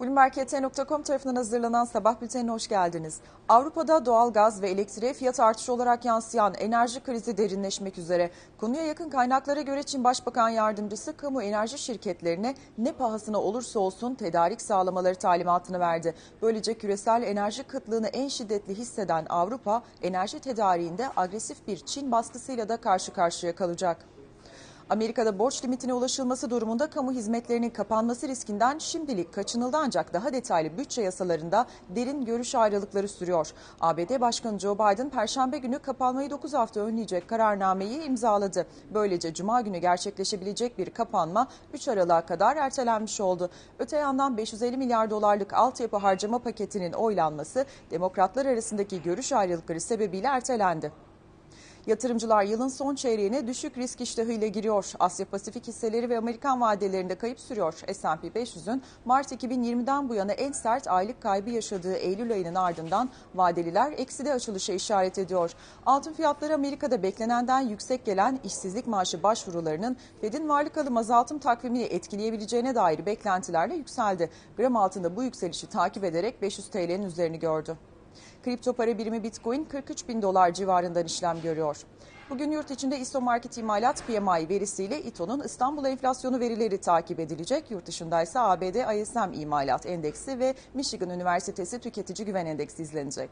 Bloomberg.com tarafından hazırlanan sabah bültenine hoş geldiniz. Avrupa'da doğal ve elektriğe fiyat artışı olarak yansıyan enerji krizi derinleşmek üzere. Konuya yakın kaynaklara göre Çin Başbakan Yardımcısı kamu enerji şirketlerine ne pahasına olursa olsun tedarik sağlamaları talimatını verdi. Böylece küresel enerji kıtlığını en şiddetli hisseden Avrupa enerji tedariğinde agresif bir Çin baskısıyla da karşı karşıya kalacak. Amerika'da borç limitine ulaşılması durumunda kamu hizmetlerinin kapanması riskinden şimdilik kaçınıldı ancak daha detaylı bütçe yasalarında derin görüş ayrılıkları sürüyor. ABD Başkanı Joe Biden Perşembe günü kapanmayı 9 hafta önleyecek kararnameyi imzaladı. Böylece Cuma günü gerçekleşebilecek bir kapanma 3 Aralık'a kadar ertelenmiş oldu. Öte yandan 550 milyar dolarlık altyapı harcama paketinin oylanması demokratlar arasındaki görüş ayrılıkları sebebiyle ertelendi. Yatırımcılar yılın son çeyreğine düşük risk iştahıyla giriyor. Asya Pasifik hisseleri ve Amerikan vadelerinde kayıp sürüyor. S&P 500'ün Mart 2020'den bu yana en sert aylık kaybı yaşadığı Eylül ayının ardından vadeliler ekside açılışa işaret ediyor. Altın fiyatları Amerika'da beklenenden yüksek gelen işsizlik maaşı başvurularının Fed'in varlık alım azaltım takvimini etkileyebileceğine dair beklentilerle yükseldi. Gram altında bu yükselişi takip ederek 500 TL'nin üzerini gördü. Kripto para birimi Bitcoin 43 bin dolar civarından işlem görüyor. Bugün yurt içinde İSO Market İmalat PMI verisiyle İTO'nun İstanbul enflasyonu verileri takip edilecek. Yurt dışında ise ABD ISM İmalat Endeksi ve Michigan Üniversitesi Tüketici Güven Endeksi izlenecek.